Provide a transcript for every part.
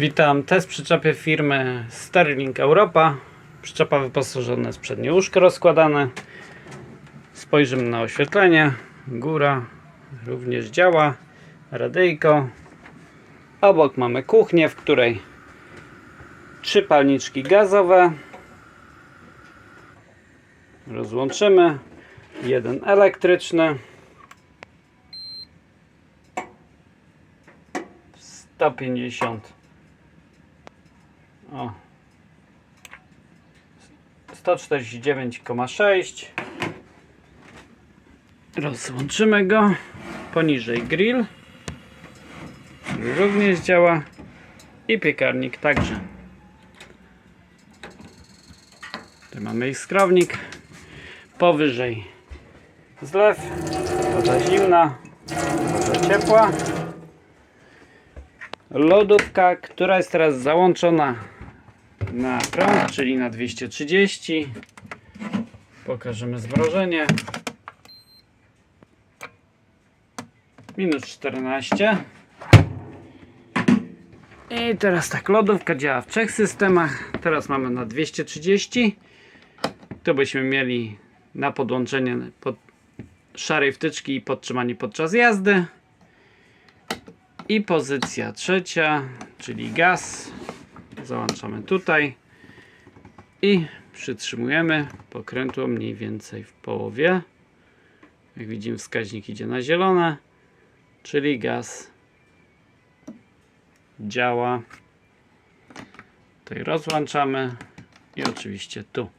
Witam, test przyczepy firmy Sterling Europa. Przyczepa wyposażona jest przednie łóżko rozkładane. Spojrzymy na oświetlenie. Góra również działa. Radyjko. Obok mamy kuchnię, w której trzy palniczki gazowe. Rozłączymy. Jeden elektryczny. 150 o. 149,6 rozłączymy go poniżej grill. Również działa. I piekarnik także. Tu mamy iskrownik powyżej zlew. Woda zimna. Woda ciepła. Lodówka, która jest teraz załączona na prąd, czyli na 230. Pokażemy zmrożenie. Minus 14. I teraz tak, lodówka działa w trzech systemach. Teraz mamy na 230. Tu byśmy mieli na podłączenie pod szarej wtyczki i podtrzymanie podczas jazdy. I pozycja trzecia, czyli gaz. Załączamy tutaj i przytrzymujemy pokrętło mniej więcej w połowie. Jak widzimy, wskaźnik idzie na zielone, czyli gaz działa. Tutaj rozłączamy i oczywiście tu.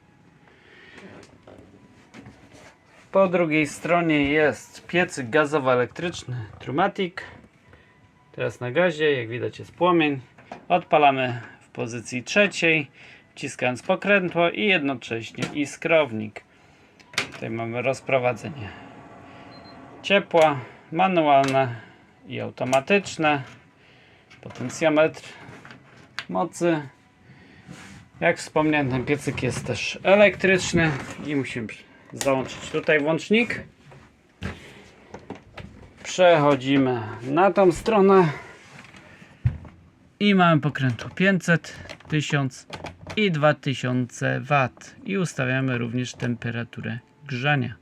Po drugiej stronie jest piecyk gazowo-elektryczny Trumatic. Teraz na gazie, jak widać jest płomień. Odpalamy pozycji trzeciej, wciskając pokrętło i jednocześnie iskrownik. Tutaj mamy rozprowadzenie ciepła, manualne i automatyczne. Potencjometr mocy. Jak wspomniałem, ten piecyk jest też elektryczny i musimy załączyć tutaj włącznik. Przechodzimy na tą stronę i mamy pokrętło 500, 1000 i 2000 W i ustawiamy również temperaturę grzania.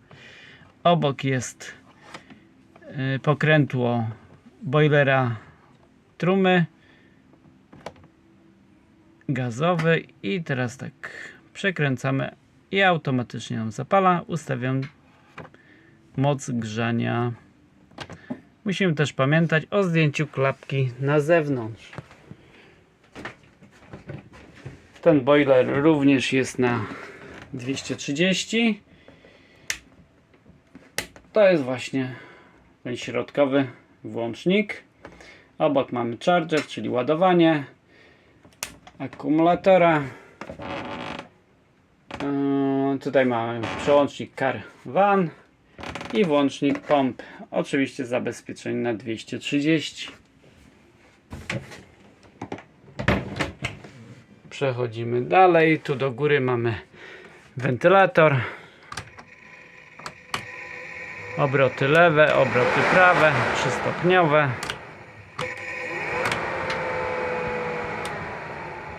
Obok jest y, pokrętło boilera trumy gazowy i teraz tak przekręcamy i automatycznie nam zapala. Ustawiam moc grzania Musimy też pamiętać o zdjęciu klapki na zewnątrz. Ten boiler również jest na 230. To jest właśnie ten środkowy włącznik. Obok mamy charger, czyli ładowanie akumulatora. Yy, Tutaj mamy przełącznik car van i włącznik pomp. Oczywiście zabezpieczenie na 230. Przechodzimy dalej. Tu do góry mamy wentylator. Obroty lewe, obroty prawe, trzystopniowe.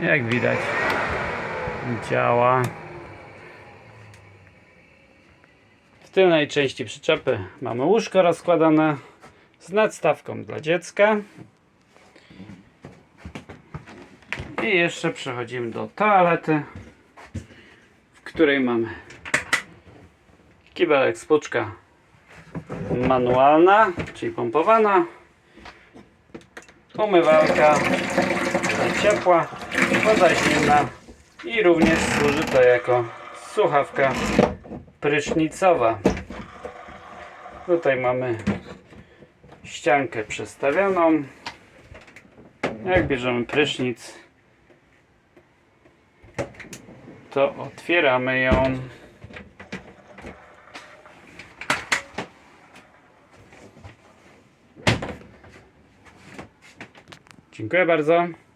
Jak widać działa. W tylnej części przyczepy mamy łóżko rozkładane z nadstawką dla dziecka. I jeszcze przechodzimy do toalety, w której mamy kibelek spuczka manualna, czyli pompowana, umywalka ciepła, woda zimna i również służy to jako słuchawka prysznicowa. Tutaj mamy ściankę przestawioną. Jak bierzemy prysznic, to otwieramy ją. Dziękuję bardzo.